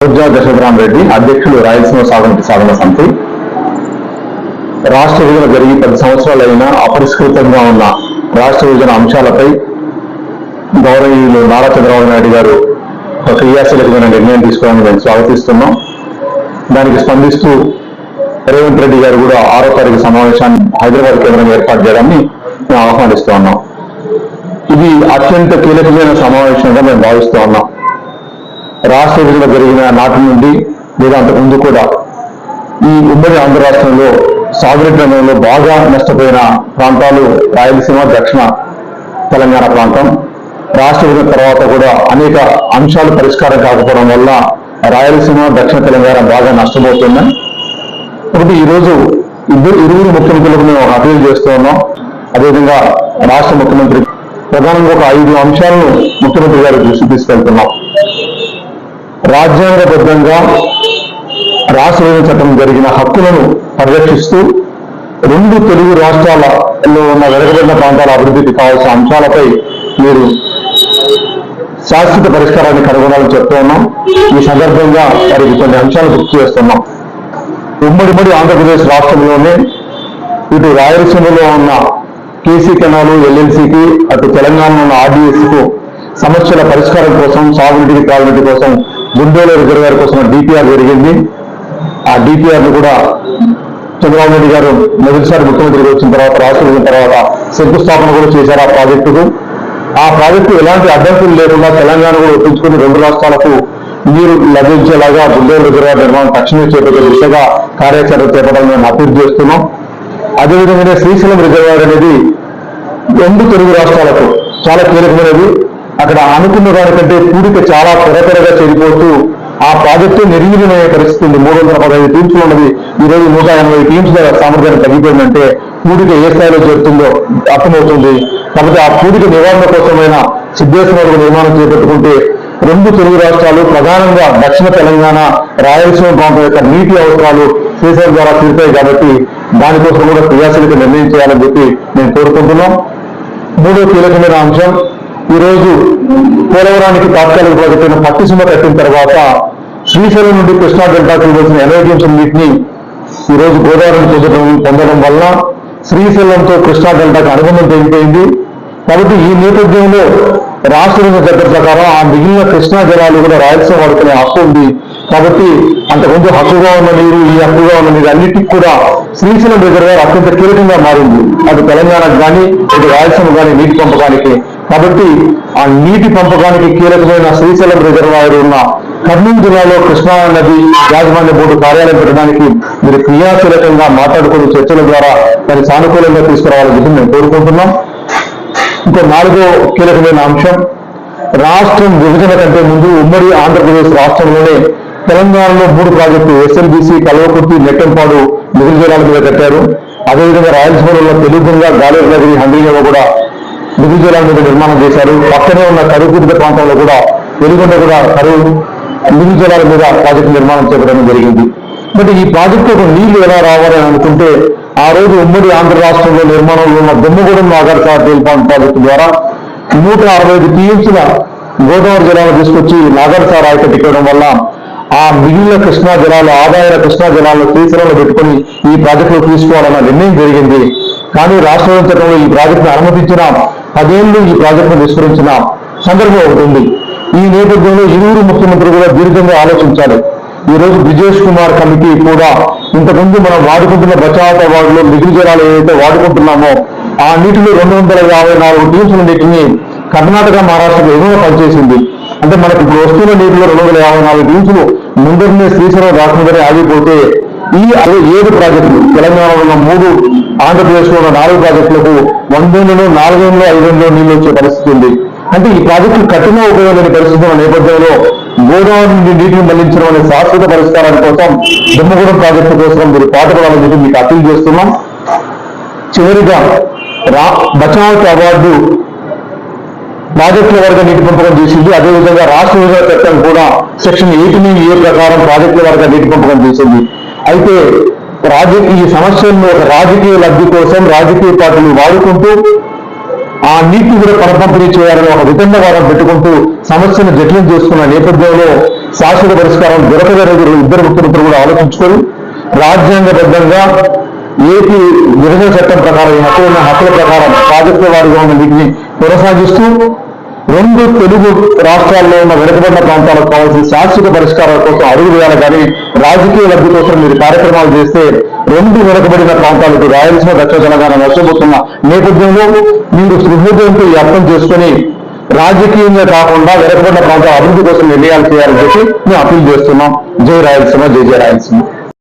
రోజా దశరథరామ్ రెడ్డి అధ్యక్షులు రాయలసీమ సాగునీటి సాధన సమితి. రాష్ట్ర విభజన జరిగి పది సంవత్సరాలైనా అపరిష్కృతంగా ఉన్న రాష్ట్ర విభజన అంశాలపై గౌరవీయులు నారా చంద్రబాబు నాయుడు గారు ఒక క్రియాశీలకమైన నిర్ణయం తీసుకోవాలని మేము స్వాగతిస్తున్నాం. దానికి స్పందిస్తూ రేవంత్ రెడ్డి గారు కూడా ఆరో తారీఖు సమావేశాన్ని హైదరాబాద్ కేంద్రంగా ఏర్పాటు చేయడాన్ని మేము ఆహ్వానిస్తూ ఉన్నాం. ఇది అత్యంత కీలకమైన సమావేశంగా మేము భావిస్తూ ఉన్నాం. రాష్ట్ర విభజన జరిగిన నాటి నుండి లేదా అంతకుముందు కూడా ఈ ఉమ్మడి ఆంధ్ర రాష్ట్రంలో సాగునీటి రంగంలో బాగా నష్టపోయిన ప్రాంతాలు రాయలసీమ దక్షిణ తెలంగాణ ప్రాంతం. రాష్ట్ర విభజన తర్వాత కూడా అనేక అంశాలు పరిష్కారం కాకపోవడం వల్ల రాయలసీమ దక్షిణ తెలంగాణ బాగా నష్టపోతున్నాయి. కాబట్టి ఈరోజు ఇద్దరు ఇరువురు ముఖ్యమంత్రులకు మేము అపీల్ చేస్తూ ఉన్నాం. అదేవిధంగా రాష్ట్ర ముఖ్యమంత్రి ప్రధానంగా ఒక ఐదు అంశాలను ముఖ్యమంత్రి గారు దృష్టి తీసుకెళ్తున్నాం రాజ్యాంగబద్ధంగా రాష్ట్ర చట్టం జరిగిన హక్కులను పరిరక్షిస్తూ రెండు తెలుగు రాష్ట్రాలలో ఉన్న వెనకబడిన ప్రాంతాల అభివృద్ధికి కావాల్సిన అంశాలపై మీరు శాశ్వత పరిష్కారాన్ని కనుగొనాలని చెప్తూ ఉన్నాం. ఈ సందర్భంగా వారికి కొన్ని అంశాలు గుర్తు చేస్తున్నాం. ఉమ్మడిమడి ఆంధ్రప్రదేశ్ రాష్ట్రంలోనే ఇటు రాయలసీమలో ఉన్న కేసీ కెనాలు ఎల్ఎల్సికి అటు తెలంగాణలో ఉన్న ఆర్డీఎస్కు సమస్యల పరిష్కారం కోసం సాగునీటికి తాగునీటి కోసం గుండెల రిజర్వేర్ కోసం డిపిఆర్ జరిగింది. ఆ డిపిఆర్ను కూడా చంద్రబాబు నాయుడు గారు మొదటిసారి ముఖ్యమంత్రి వచ్చిన తర్వాత రాష్ట్రం తర్వాత శంకుస్థాపన కూడా చేశారు ఆ ప్రాజెక్టుకు ఆ ప్రాజెక్టు ఎలాంటి అడ్డంకులు లేకుండా తెలంగాణ కూడా ఒప్పించుకుని రెండు రాష్ట్రాలకు నీరు లభించేలాగా గుండెల రిజర్వేర్ నిర్మాణం తక్షణమే చేపట్టే దిశగా కార్యాచరణ చేపట్టాలని మేము అప్పీల్ చేస్తున్నాం. అదేవిధంగానే శ్రీశైలం రిజర్వాయర్ అనేది రెండు తెలుగు రాష్ట్రాలకు చాలా కీలకమైనది. అక్కడ అనుకున్న దానికంటే పూడిక చాలా త్వర చేరిపోతూ చెడిపోతూ ఆ ప్రాజెక్టు నిర్వీర్యమయ్యే పరిస్థితి ఉంది. మూడు వందల పదహైదు టీమ్స్లో ఉన్నది. ఈ రోజు నూట ఎనభై టీమ్స్ సామర్థ్యాన్ని తగ్గిపోయిందంటే పూడిక ఏ స్థాయిలో చేరుతుందో అర్థమవుతుంది. కాబట్టి ఆ పూడిక నివారణ కోసమైన సిద్ధేశ్వర నిర్మాణం చేపట్టుకుంటే రెండు తెలుగు రాష్ట్రాలు ప్రధానంగా దక్షిణ తెలంగాణ రాయలసీమ ప్రాంతం యొక్క నీటి అవసరాలు శ్రీశైలం ద్వారా తీరుతాయి కాబట్టి దానికోసం కూడా క్రియాశీలక నిర్ణయం చేయాలని చెప్పి మేము కోరుకుంటున్నాం. మూడో కీలకమైన అంశం ఈ రోజు పోలవరానికి తాత్కాలిక ప్రాజెక్టును పట్టిసీమ కట్టిన తర్వాత శ్రీశైలం నుండి కృష్ణా డెల్టాకు ఇవ్వాల్సిన ఎనర్జీస్ నీటిని ఈ రోజు గోదావరిని పొందడం పొందడం వల్ల శ్రీశైలంతో కృష్ణా డెల్టాకు అనుబంధం పెరిగిపోయింది. కాబట్టి ఈ నేపథ్యంలో రాష్ట్ర విభజన చట్టం ప్రకారం ఆ మిగిలిన కృష్ణా జలాలు కూడా రాయలసీమ వాడుకునే హక్కు ఉంది. కాబట్టి అంతకుముందు హక్కుగా ఉన్న నీరు ఈ హక్కుగా ఉన్న నీరు అన్నిటికీ కూడా శ్రీశైలం రిజర్వేర్ అత్యంత కీలకంగా మారింది. అటు తెలంగాణకు కానీ ఇటు రాయలసీమ కానీ నీటి పంపకానికి కాబట్టి ఆ నీటి పంపకానికి కీలకమైన శ్రీశైలం రిజర్వాయర్ ఉన్న కర్నూలు జిల్లాలో కృష్ణా నది యాజమాన్య బోర్డు కార్యాలయం పెట్టడానికి మీరు క్రియాశీలకంగా మాట్లాడుకుని చర్చల ద్వారా దాన్ని సానుకూలంగా తీసుకురావాలని చెప్పి మేము కోరుకుంటున్నాం. ఇంకో నాలుగో కీలకమైన అంశం రాష్ట్రం విభజన కంటే ముందు ఉమ్మడి ఆంధ్రప్రదేశ్ రాష్ట్రంలోనే తెలంగాణలో మూడు ప్రాజెక్టు ఎస్ఎల్బిసి కల్వకుర్తి నెట్టంపాడు మిగులు జలాల మీద కట్టారు. అదేవిధంగా రాయలసీమలో తెలుగుగా గాలేరు నగరి హండ్రీలో కూడా మిగులు మీద నిర్మాణం చేశారు. పక్కనే ఉన్న కరువుపీడిత ప్రాంతంలో కూడా వెలుగొండ కూడా కరువు మిగులు జలాల మీద ప్రాజెక్టు నిర్మాణం చేపట్టడం జరిగింది. బట్ ఈ ప్రాజెక్టుకు నీళ్ళు ఎలా రావాలని అనుకుంటే ఆ రోజు ఉమ్మడి ఆంధ్ర రాష్ట్రంలో నిర్మాణంలో ఉన్న దుమ్మగూడెం నాగార్జున టెలిఫోన్ ప్రాజెక్టు ద్వారా నూట అరవై ఐదు టీఎంసీల గోదావరి జలాలు తీసుకొచ్చి నాగర్ సార్ ఇవ్వడం వల్ల ఆ మిగిలిన కృష్ణా జలాలు ఆదాయ కృష్ణా జలాలను శ్రీశైలంలో పెట్టుకుని ఈ ప్రాజెక్టులో తీసుకోవాలన్న నిర్ణయం జరిగింది. కానీ రాష్ట్ర ఈ ప్రాజెక్టును అనుమతించిన పదేళ్ళు ఈ ప్రాజెక్టును విస్మరించిన సందర్భం ఒకటి ఉంది. ఈ నేపథ్యంలో ఇరువురు ముఖ్యమంత్రులు కూడా దీర్ఘంగా ఆలోచించాలి. ఈ రోజు బ్రిజేష్ కుమార్ కమిటీ కూడా ఇంతకుముందు మనం వాడుకుంటున్న బచావత వార్డులో మిగిలి జలాలు ఏదైతే వాడుకుంటున్నామో ఆ నీటిలో రెండు వందల యాభై నాలుగు టీమ్స్ నీటిని కర్ణాటక మహారాష్ట్రకు ఎగువ పనిచేసింది. అంటే మనకి ఇప్పుడు వస్తున్న నీటిలో రెండు వందల యాభై నాలుగు టీమ్స్లు ముందరినే శ్రీశైలం రాకుండానే ఆగిపోతే ఈ ఏడు ప్రాజెక్టులు తెలంగాణలో ఉన్న మూడు ఆంధ్రప్రదేశ్లో ఉన్న నాలుగు ప్రాజెక్టులకు వందేళ్ళలో నాలుగేళ్ళు ఐదేళ్ళలో నీళ్ళు వచ్చే పరిస్థితి ఉంది. అంటే ఈ ప్రాజెక్టులు కఠిన ఉపయోగలేని పరిస్థితి ఉన్న నేపథ్యంలో గోదావరి నుండి నీటిని మళ్ళించడం అనే శాశ్వత పరిష్కారాల కోసం దుమ్మగూడెం ప్రాజెక్టు కోసం మీరు పాటుపడాలని చెప్పి మీకు అప్పీల్ చేస్తున్నాం. చివరిగా రా బచావత్ అవార్డు ప్రాజెక్టుల వరకు నీటి పంపకం చేసింది. అదేవిధంగా రాష్ట్ర విభజన చట్టం కూడా సెక్షన్ ఎయిటీన్ ఏ ప్రకారం ప్రాజెక్టుల వరకు నీటి పంపకం చేసింది. అయితే రాజకీయ సమస్యలను ఒక రాజకీయ లబ్ధి కోసం రాజకీయ పార్టీలు వాడుకుంటూ ఆ నీటిని కూడా పరపంపిణీ చేయాలని ఒక వితండవాదం పెట్టుకుంటూ సమస్యను జటిలం చేసుకున్న నేపథ్యంలో శాశ్వత పరిష్కారం దొరకదనేది ఇద్దరు ముఖ్యమంత్రులు కూడా ఆలోచించుకొని రాజ్యాంగబద్ధంగా ఏపీ విభజన చట్టం ప్రకారం ఈ హక్కు ఉన్న హక్కుల ప్రకారం ప్రాజెక్టు వారిగా ఉన్న వీటిని కొనసాగిస్తూ రెండు తెలుగు రాష్ట్రాల్లో ఉన్న వెనుకబడిన ప్రాంతాలకు కావాల్సిన శాశ్వత పరిష్కారాల కోసం అడుగు వేయాలి. కానీ రాజకీయ లబ్ధి కోసం మీరు కార్యక్రమాలు చేస్తే రెండు వెనుకబడిన ప్రాంతాలకు రాయలసీమ దక్షిణ తెలంగాణ నష్టపోతున్న నేపథ్యంలో మీరు సృహృదయంతో ఈ అర్థం చేసుకుని రాజకీయంగా కాకుండా వెనుకబడిన ప్రాంతాల అభివృద్ధి కోసం నిర్ణయాలు చేయాలని చెప్పి మేము అప్పీల్ చేస్తున్నాం. జై రాయలసీమ జై జయ రాయలసీమ.